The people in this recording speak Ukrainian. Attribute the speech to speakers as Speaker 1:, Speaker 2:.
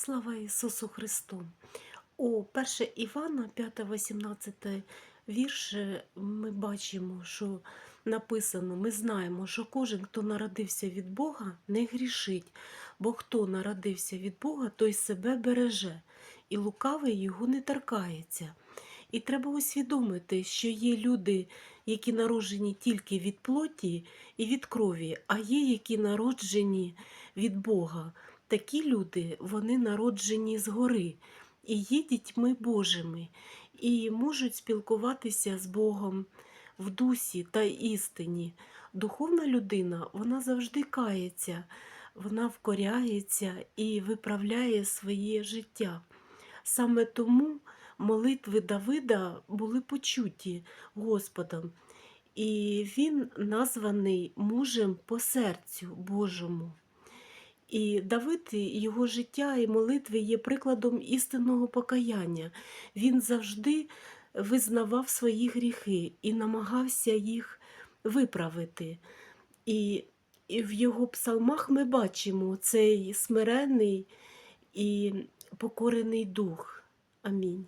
Speaker 1: Слава Ісусу Христу! У 1 Івана, 5-18 вірш, ми бачимо, що написано, ми знаємо, що кожен, хто народився від Бога, не грішить, бо хто народився від Бога, той себе береже, і лукавий його не торкається. І треба усвідомити, що є люди, які народжені тільки від плоті і від крові, а є які народжені від Бога. Такі люди, вони народжені згори і є дітьми Божими, і можуть спілкуватися з Богом в дусі та істині. Духовна людина вона завжди кається, вона вкоряється і виправляє своє життя. Саме тому молитви Давида були почуті Господом, і він названий мужем по серцю Божому. І Давид, його життя і молитви є прикладом істинного покаяння. Він завжди визнавав свої гріхи і намагався їх виправити. І, в його псалмах ми бачимо цей смирений і покорений дух. Амінь.